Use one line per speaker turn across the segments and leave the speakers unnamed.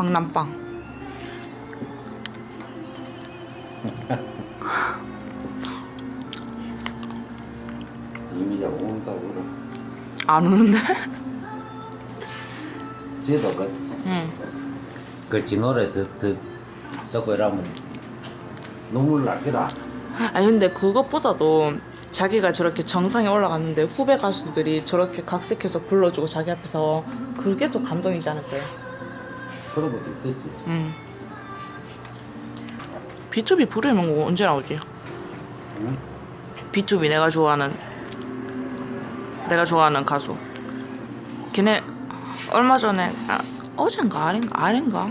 황남빵.
이미자 온다고 그래.
안 우는데?
쟤도 그,
응.
그 진호래서 더, 듣고 이러면 눈물 날기라.
아니 근데 그것보다도 자기가 저렇게 정상에 올라갔는데 후배 가수들이 저렇게 각색해서 불러주고 자기 앞에서 그게 더 감동이지 않을까요?
그런 것도 있겠지.
응. 비투비 부르는 거 언제 나오지?
응?
비투비 내가 좋아하는 내가 좋아하는 가수. 걔네 얼마 전에 아, 어젠가 아래인가 아래인가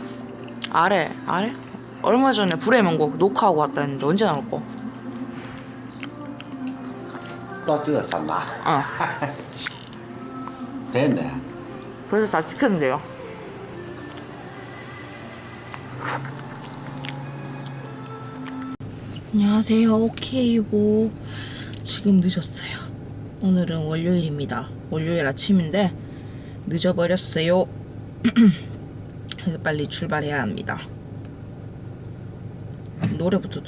아래 아래 얼마 전에 불의 명곡 녹화하고 왔다 했는데 언제 나올 거?
또 찍었었나?
어.
됐네.
벌써 다 시켰는데요. 안녕하세요. 오케이보. 지금 늦었어요. 오늘은 월요일입니다. 월요일 아침인데 늦어버렸어요. 그래서 빨리 출발해야 합니다. 노래부터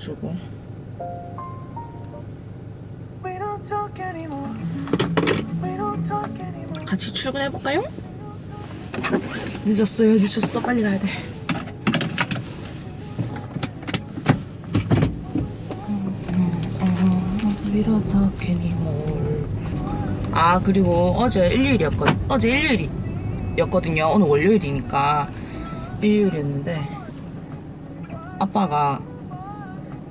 anymore.
같이 출근해 볼까요? 늦었어요, 늦었어. 빨리 가야 돼. 믿었다 괜히 뭘. 아 그리고 어제 일요일이었거든. 어제 일요일이었거든요. 오늘 월요일이니까 일요일이었는데 아빠가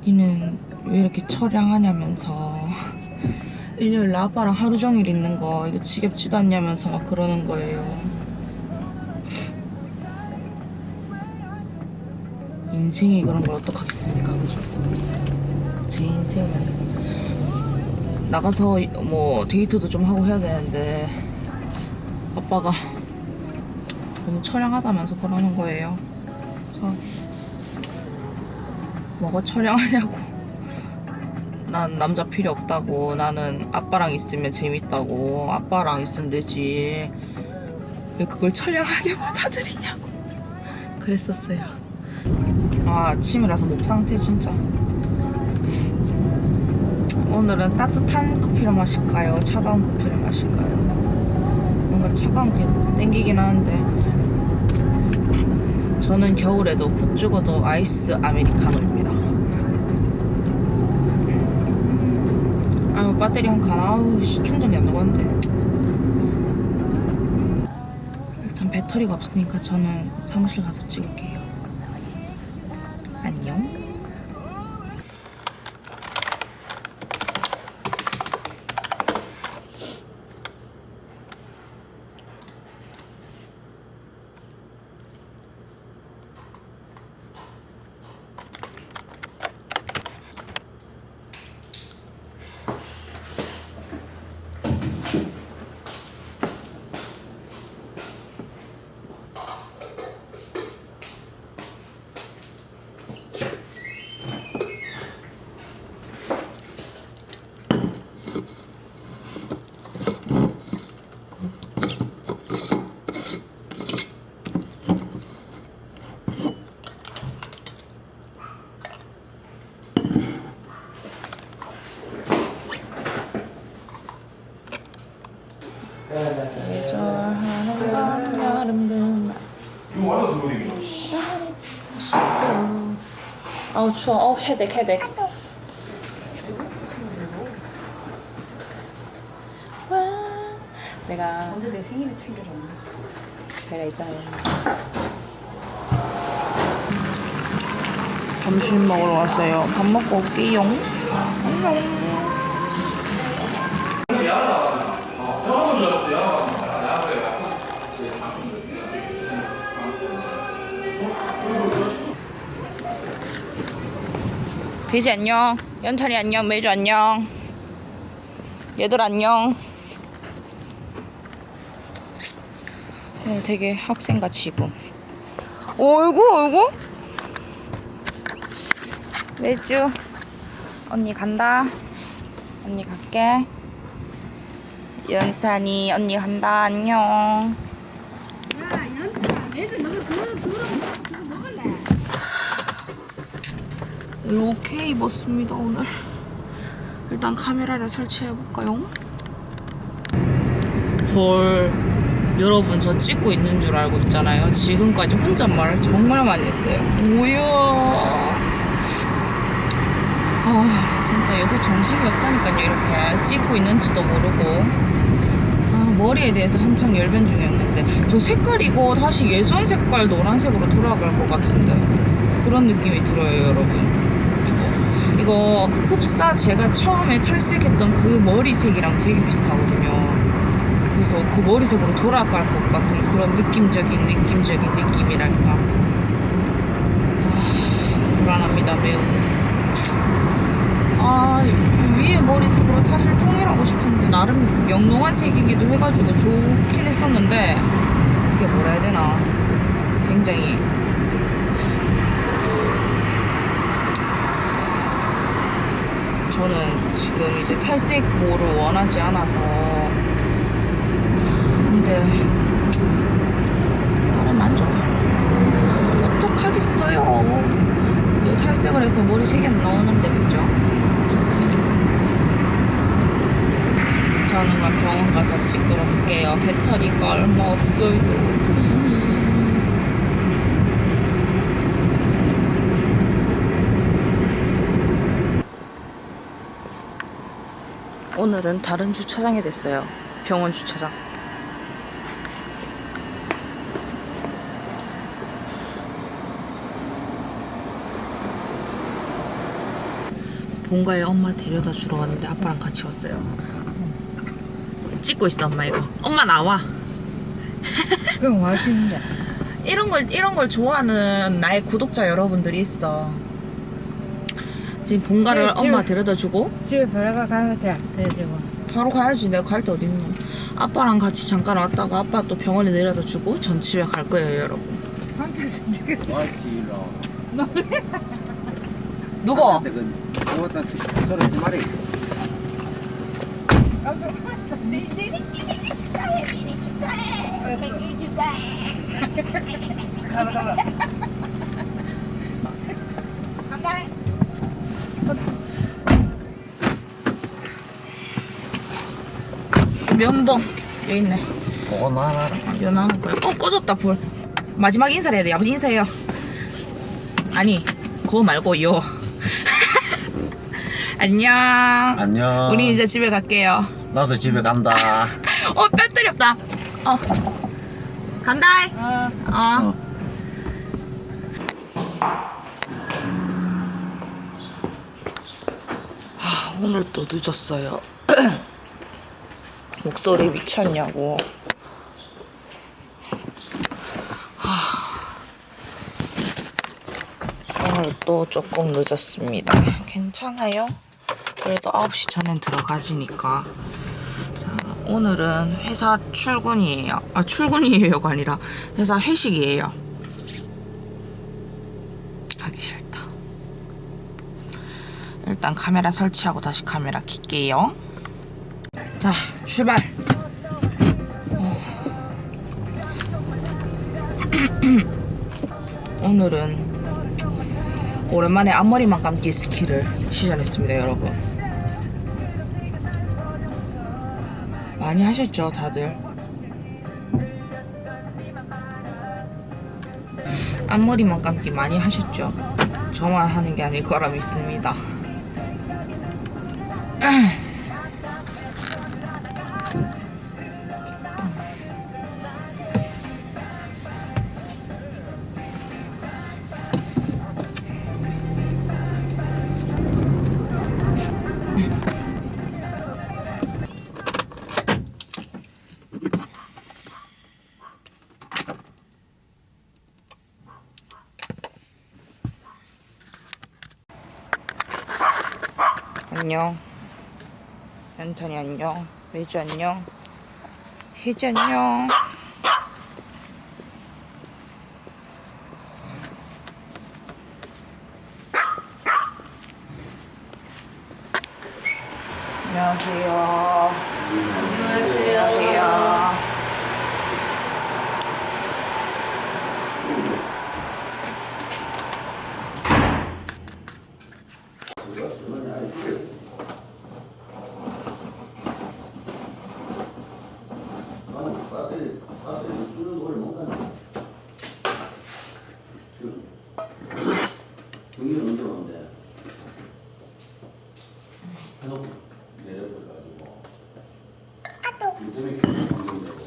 니는 왜 이렇게 처량하냐면서 일요일 날 아빠랑 하루 종일 있는 거 이거 지겹지도 않냐면서 막 그러는 거예요. 인생이 그런 걸 어떡하겠습니까, 그죠? 제 인생은 나가서 뭐 데이트도 좀 하고 해야 되는데 아빠가 너무 처량하다면서 그러는 거예요. 그래서 뭐가 처량하냐고. 난 남자 필요 없다고. 나는 아빠랑 있으면 재밌다고. 아빠랑 있으면 되지. 왜 그걸 처량하게 받아들이냐고. 그랬었어요. 아 아침이라서 목 상태 진짜 오늘은 따뜻한 커피를 마실까요? 차가운 커피를 마실까요? 뭔가 차가운 게 땡기긴 하는데. 저는 겨울에도 곧 죽어도 아이스 아메리카노입니다. 아유 배터리 한 칸. 아우 씨, 충전이 안 나가는데. 일단 배터리가 없으니까 저는 사무실 가서 찍을게요 안녕 예전하는 건 여름 그만 싶어 추워 어우 헤덱 헤덱 와 내가
언제 내 생일을 챙겨줬나?
내가 있잖아 점심 먹으러 왔어요. 밥 먹고 올게요. 안녕. 비지 안녕. 연탄이 안녕. 매주 안녕. 얘들 안녕. 오늘 되게 학생같이 입음. 어이구 어이구. 매주 언니 간다. 언니 갈게. 연탄이 언니 간다. 안녕.
야, 연타, 애들 너무 그거 그거 그거 먹을래?
이렇게 입었습니다 오늘. 일단 카메라를 설치해 볼까요? 헐 여러분 저 찍고 있는 줄 알고 있잖아요. 지금까지 혼잣말을 정말 많이 했어요. 뭐야? 아 진짜 요새 정신이 없다니까요 이렇게. 찍고 있는지도 모르고. 아 머리에 대해서 한창 열변 중이었는데. 저 색깔 이고 다시 예전 색깔 노란색으로 돌아갈 것 같은데. 그런 느낌이 들어요 여러분 이거 흡사 제가 처음에 탈색했던 그 머리색이랑 되게 비슷하거든요. 그래서 그 머리색으로 돌아갈 것 같은 그런 느낌적인 느낌적인 느낌이랄까. 아, 불안합니다 매우. 아 위에 머리색으로 사실 통일하고 싶은데 나름 영롱한 색이기도 해가지고 좋긴 했었는데 이게 뭐라 해야 되나? 굉장히 저는 지금 이제 탈색모를 원하지 않아서. 하, 근데 나름 만족하네 어떡하겠어요? 이게 탈색을 해서 머리 안 나오는데 그죠? 저는 병원 가서 찍으러 올게요. 배터리가 얼마 없어요 오늘은 다른 주차장에 됐어요. 병원 주차장. 본가에 엄마 데려다 주러 왔는데 아빠랑 같이 왔어요. 찍고 있어 엄마 이거. 엄마 나와.
그럼 와주는데.
이런 걸 이런 걸 좋아하는 나의 구독자 여러분들이 있어. 지금 본가를
네, 지금-
엄마 데려다 주고
집에 별가 가면 돼. 돼지고.
바로 가야지. 내가 갈데 어딨노. 아빠랑 같이 잠깐 왔다가 아빠 또 병원에 내려다 주고 전 집에 갈 거예요, 여러분.
혼자서 지금
와시로.
누구?
그것도 서로 두 마리.
내 새끼 생일 축하해. 생일 축하해. 생일 축하해. 가라 가라.
면봉 여기 있네.
그거 놔라.
여 나올 거야. 어 꺼졌다 불. 마지막 인사를 해야 돼. 아버지 인사해요. 아니 그거 말고 요. 안녕.
안녕.
우리 이제 집에 갈게요.
나도 집에 간다.
어 배터리 없다. 어 간다.
어.
어. 아, 오늘 또 늦었어요. 목소리 미쳤냐고. 하, 오늘 또 조금 늦었습니다. 괜찮아요? 그래도 9시 전엔 들어가지니까. 자, 오늘은 회사 출근이에요. 아, 출근이에요가 아니라 회사 회식이에요. 가기 싫다. 일단 카메라 설치하고 다시 카메라 킬게요. 자, 출발. 오늘은 오랜만에 앞머리만 감기 스킬을 시전했습니다, 여러분. 많이 하셨죠, 다들? 앞머리만 감기 많이 하셨죠? 저만 하는 게 아닐 거라 믿습니다. 안녕. 매주 안녕. 희지 안녕. 안녕하세요. 안녕하세요.
등기는 언제 오는데? 해놓고 내려버려가지고. 그 때문에 계속 걸린다고.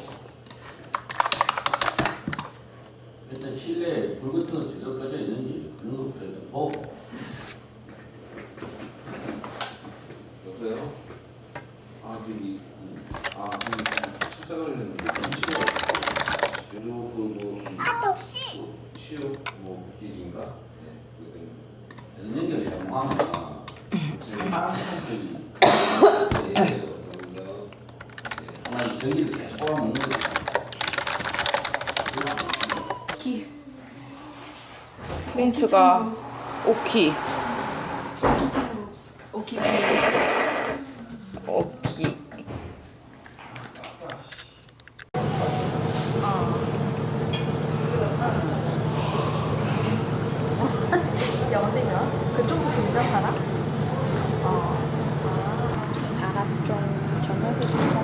일단 실내에 불 같은 거 제대로 꺼져 있는지 그런 것부터 보고.
여보세요? 아, 저기, 아, 찾아가려는 치료, 요즘 그 뭐, 치료 뭐 패키지인가? 네, 그거
그래서 연결이 잘못하면 지금 다른 사람들이 하나 전기를 계속 뽑아먹는 거죠.
프린트가 오키.
오케이.
오키.
여보세요? 그쪽도 괜찮더라?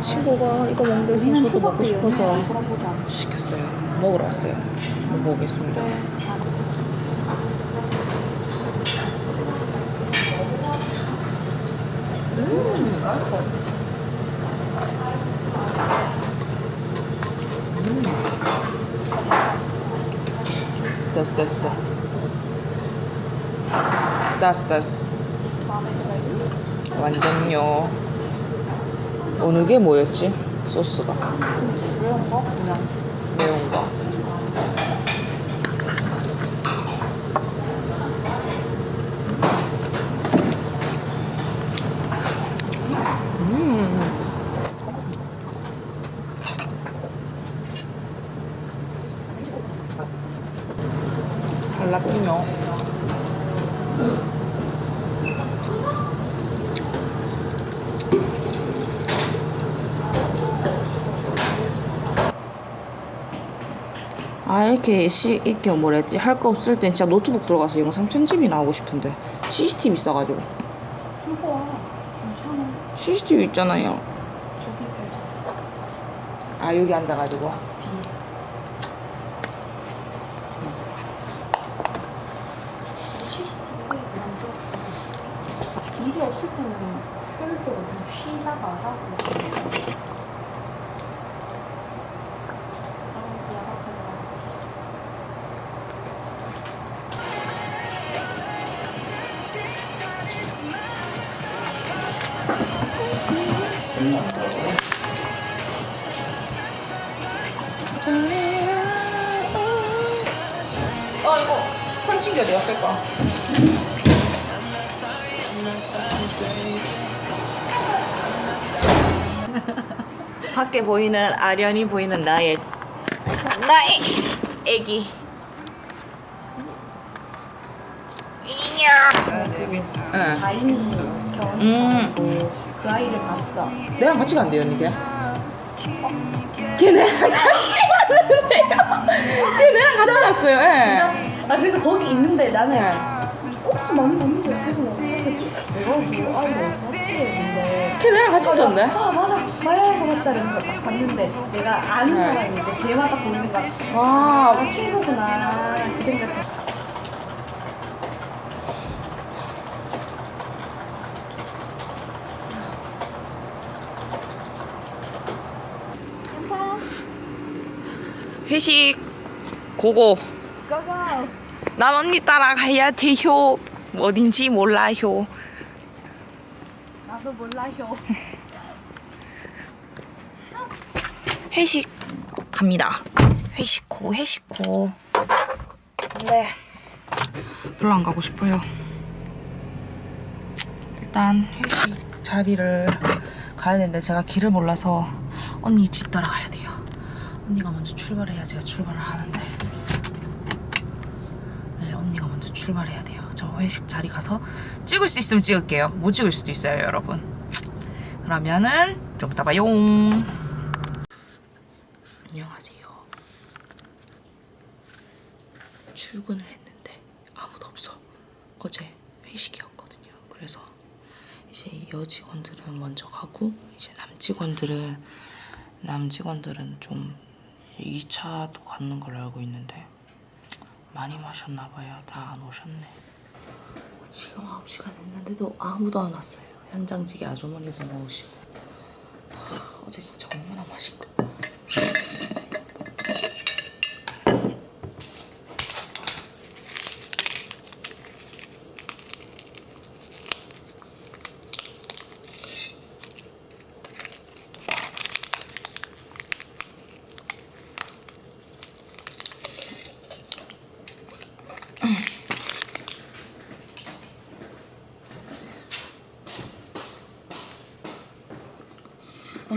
친구가 이거 먹는데 저도 먹고 싶어서 시켰어요. 먹으러 왔어요. 먹어보겠습니다. 됐어 됐어 됐어 됐어 완전요 어느 게 뭐였지? 소스가?
그냥.
매운 거 달라군요. 아 이렇게 시 이렇게 뭐랬지 할 거 없을 땐 진짜 노트북 들어가서 영상 편집이나 하고 싶은데 CCTV 있어가지고
이거야. 괜찮아.
CCTV 있잖아요.
저기 별저
아 여기 앉아가지고
뒤에. 일이 없을 때는 좀 쉬다가 하고.
어 이거 펀칭기 어디 갔을까? 밖에 보이는 아련히 보이는 나의 나의 애기 응.
다인이 결혼식
음.
하고 그 아이를 봤어.
내랑 같이 간대요 언니 걔 걔네랑 같이 갔는데요? 걔 내랑 같이 갔어요 예.
아 그래서 거기 있는데 나는
네.
꽃도 많이 봤는데 그래서 내가 그 아이를 어찌 했는데.
걔 내랑 같이 있었는데
아 맞아. 마야에서 봤다 이러면서 딱 봤는데 내가 아는
네.
사람인데 걔마다 보는 거야
와.
아 친구구나. 그 생각
회식 고고. 난 언니 따라가야 돼요. 어딘지 몰라요.
나도 몰라쇼
회식 갑니다. 회식 후 회식 후. 네. 별로 안 가고 싶어요. 일단 회식 자리를 가야 되는데 제가 길을 몰라서 언니 뒤따라 가야 돼요. 언니가 먼저 출발해야 제가 출발을 하는데 네, 언니가 먼저 출발해야 돼요. 저 회식 자리 가서 찍을 수 있으면 찍을게요. 못 찍을 수도 있어요, 여러분. 그러면은 좀 이따 봐요. 안녕하세요. 출근을 했는데 아무도 없어. 어제 회식이었거든요. 그래서 이제 여직원들은 먼저 가고 이제 남직원들은 남직원들은 좀 2차도 갖는 걸로 알고 있는데 많이 마셨나 봐요. 다 안 오셨네. 지금 9시가 됐는데도 아무도 안 왔어요. 현장직의 아주머니도 못 오시고 하, 어제 진짜 얼마나 맛있고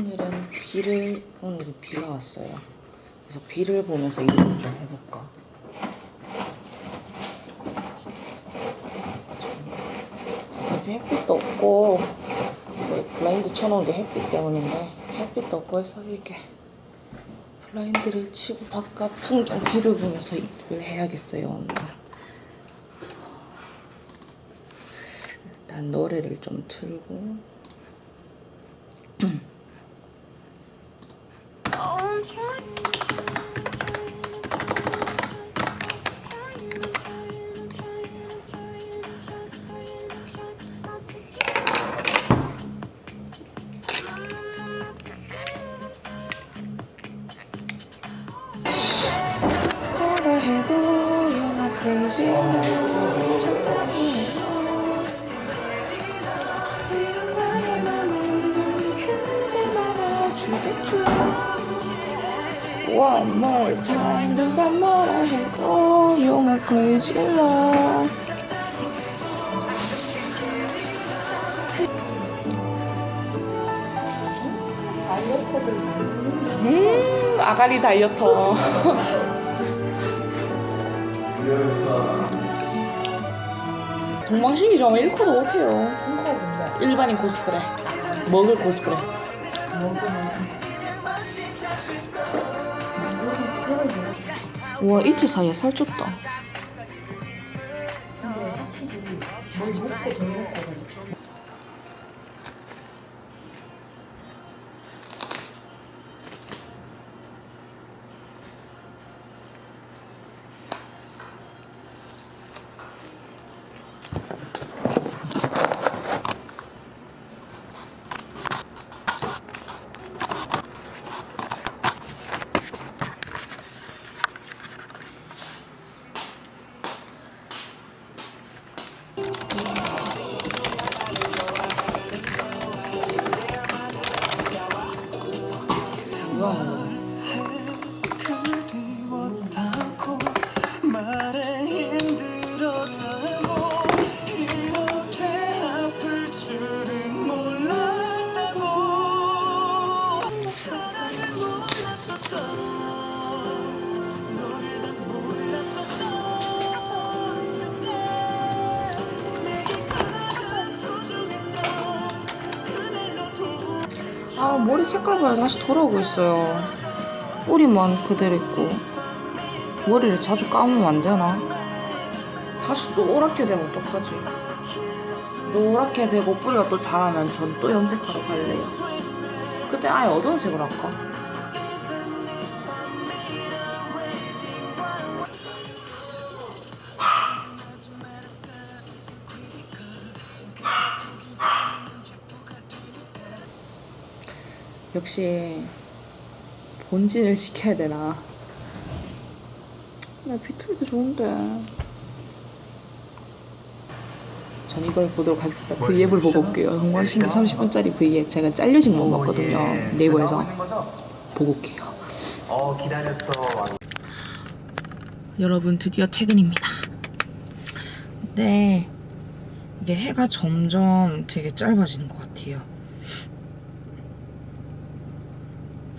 오늘은 비를 오늘은 비가 왔어요. 그래서 비를 보면서 일을 좀 해볼까. 어차피 햇빛도 없고 블라인드 쳐놓은 게 햇빛 때문인데 햇빛도 없고 해서 이렇게 블라인드를 치고 바깥 풍경 비를 보면서 일을 해야겠어요 오늘. 일단 노래를 좀 틀고 아가리 다이어터. 동방신기 정말 1코도 못해요. 일반인 코스프레. 먹을 코스프레. 와 이틀 사이에 살쪘다 다시 돌아오고 있어요 뿌리만 그대로 있고 머리를 자주 감으면 안 되나? 다시 또 오랗게 되면 어떡하지? 노랗게 되고 뿌리가 또 자라면 전 또 염색하러 갈래요 그때 아예 어두운 색으로 할까? 역시 본진을 시켜야 되나? 나 비틀도 좋은데. 전 이걸 보도록 하겠습니다. V앱을 보고 올게요. 동방신기 30분짜리 V앱 제가 잘려진 거 봤거든요. 네이버에서 보고 올게요.
어 기다렸어
여러분 드디어 퇴근입니다. 네. 이게 해가 점점 되게 짧아지는 것 같아요.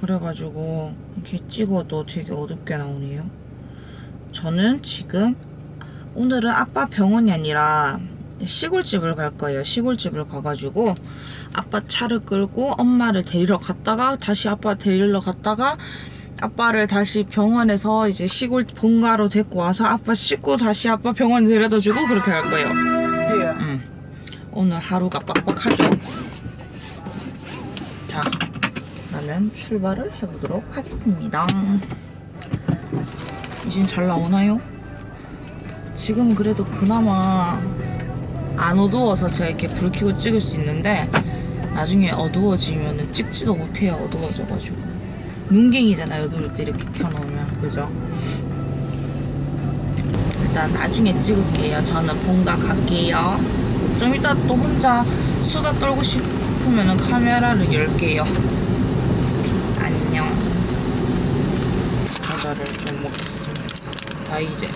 그래가지고 이렇게 찍어도 되게 어둡게 나오네요. 저는 지금 오늘은 아빠 병원이 아니라 시골집을 갈 거예요. 시골집을 가가지고 아빠 차를 끌고 엄마를 데리러 갔다가 다시 아빠 데리러 갔다가 아빠를 다시 병원에서 이제 시골 본가로 데리고 와서 아빠 씻고 다시 아빠 병원 데려다 주고 그렇게 갈 거예요. 음. 오늘 하루가 빡빡하죠. 자, 그러면 출발을 해보도록 하겠습니다. 이젠 잘 나오나요? 지금 그래도 그나마 안 어두워서 제가 이렇게 불 켜고 찍을 수 있는데 나중에 어두워지면 찍지도 못해요 어두워져가지고 눈갱이잖아요 어두울 때 이렇게 켜놓으면 그죠? 일단 나중에 찍을게요 저는 본가 갈게요 좀 이따 또 혼자 수다 떨고 싶으면 카메라를 열게요 안녕 과자를 좀 먹겠습니다. 다이제.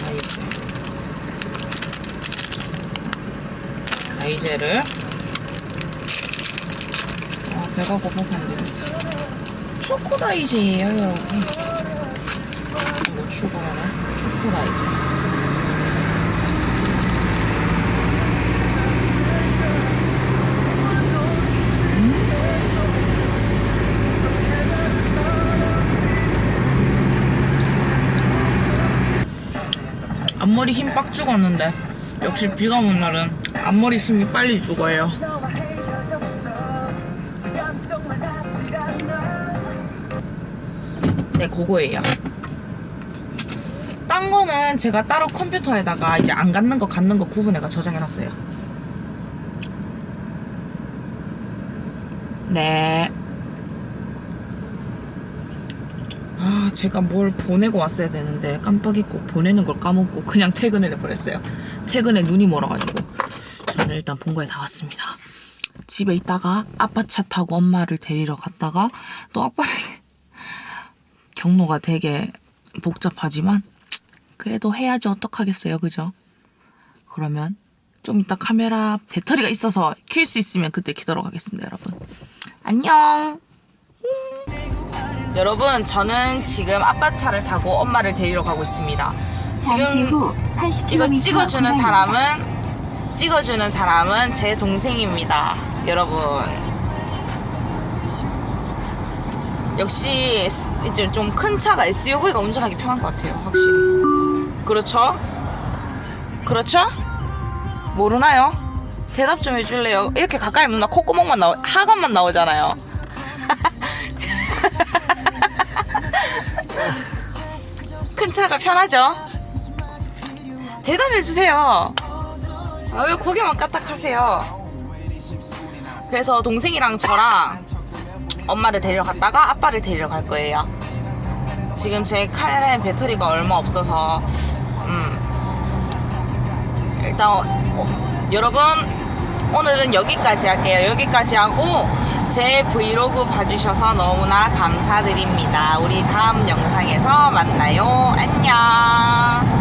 다이제. 다이제를. 아 배가 고파서 안 되겠어. 초코 다이제예요 여러분. 이거 추가하나? 초코 다이제 빡 죽었는데. 역시 비가 오는 날은 앞머리 숨이 빨리 죽어요. 네 그거예요. 딴 거는 제가 따로 컴퓨터에다가 이제 안 갖는 거 갖는 거 구분해가 저장해놨어요. 네 제가 뭘 보내고 왔어야 되는데 깜빡 잊고 보내는 걸 까먹고 그냥 퇴근을 해버렸어요. 퇴근에 눈이 멀어가지고. 저는 일단 본거에 다 왔습니다. 집에 있다가 아빠 차 타고 엄마를 데리러 갔다가 또 아빠를 경로가 되게 복잡하지만 그래도 해야지 어떡하겠어요. 그죠? 그러면 좀 이따 카메라 배터리가 있어서 킬 수 있으면 그때 키도록 하겠습니다, 여러분. 안녕! 여러분, 저는 지금 아빠 차를 타고 엄마를 데리러 가고 있습니다. 지금 이거 찍어주는 사람은 찍어주는 사람은 제 동생입니다. 여러분. 역시 이제 좀 큰 차가 SUV가 운전하기 편한 것 같아요. 확실히. 그렇죠? 그렇죠? 모르나요? 대답 좀 해줄래요? 이렇게 가까이 하면 나 콧구멍만 나오, 하관만 나오잖아요. 큰 차가 편하죠? 대답해 주세요. 아, 왜 고개만 까딱하세요? 그래서 동생이랑 저랑 엄마를 데리러 갔다가 아빠를 데리러 갈 거예요. 지금 제 카메라에 배터리가 얼마 없어서, 음. 일단, 어, 어, 여러분, 오늘은 여기까지 할게요. 여기까지 하고, 제 브이로그 봐주셔서 너무나 감사드립니다. 우리 다음 영상에서 만나요. 안녕.